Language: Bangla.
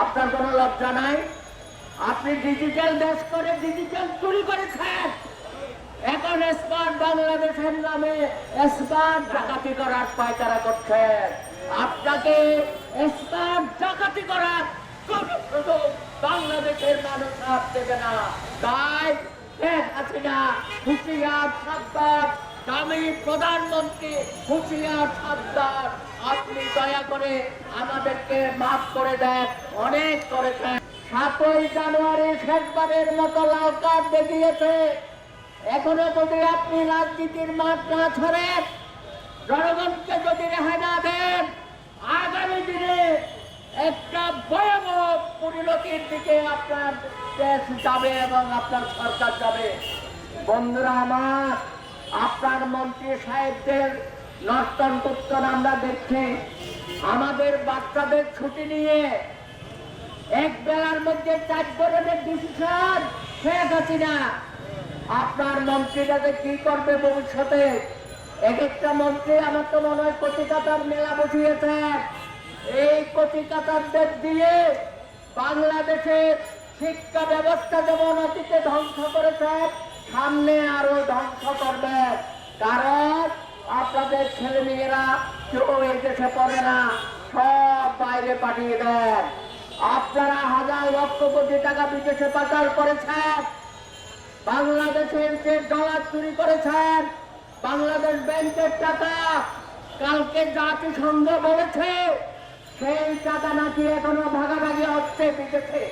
আপনার কোনো লজ্জা নাই? আপনি ডিজিটাল দেশ করে ডিজিটাল চুরি করেছেন। এখন স্মার্ট বাংলাদেশের নামে স্মার্ট ডাকাতি করার পায়তারা করছেন। আপনাকে স্মার্ট ডাকাতি করার বাংলাদেশের মানুষ আর দেবে না। তাই হাসিনা, হুশিয়ার সাবধান দামি প্রধানমন্ত্রী, হুশিয়ার সাবধান আপনি করে আমাদেরকে মাফ করে দেন, অনেক করেছেন। সাতই জানুয়ারি শেষবারের মতো লাল কার্ড দেখিয়েছে এখনও যদি আপনি রাজনীতির মাঠ না ছড়েন, জনগণকে যদি রেহাই না দেন, আগামী দিনে একটা ভয়াবহ পরিণতির দিকে আপনার দেশ যাবে এবং আপনার সরকার যাবে। বন্ধুরা আমার, আপনার মন্ত্রী সাহেবদের নর্তন কুত্তন আমরা দেখছি। আমাদের বাচ্চাদের ছুটি নিয়ে এক বেলার মধ্যে চার ধরনের হাসিনা আপনার মন্ত্রীটাকে কি করবে ভবিষ্যতে? এক একটা মন্ত্রী আমার তো মনে হয় কচিকাতার মেলা বসিয়েছে। এই কচিকাতারদের দিয়ে বাংলাদেশের শিক্ষা ব্যবস্থা যেমন অতীতে ধ্বংস করেছে, সামনে আরও ধ্বংস করবে। কারণ আপনাদের ছেলে মেয়েরা কেউ এই দেশে পড়ে না। সব বাইরে পাঠিয়ে দেন আপনারা হাজার লক্ষ কোটি টাকা বিদেশে পাচার করেছেন। বাংলাদেশের যে ডলার চুরি করেছেন, বাংলাদেশ ব্যাংকের টাকা কালকে জাতিসংঘ বলেছে, সেই টাকা নাকি এখনও ভাগাভাগি হচ্ছে বিদেশে।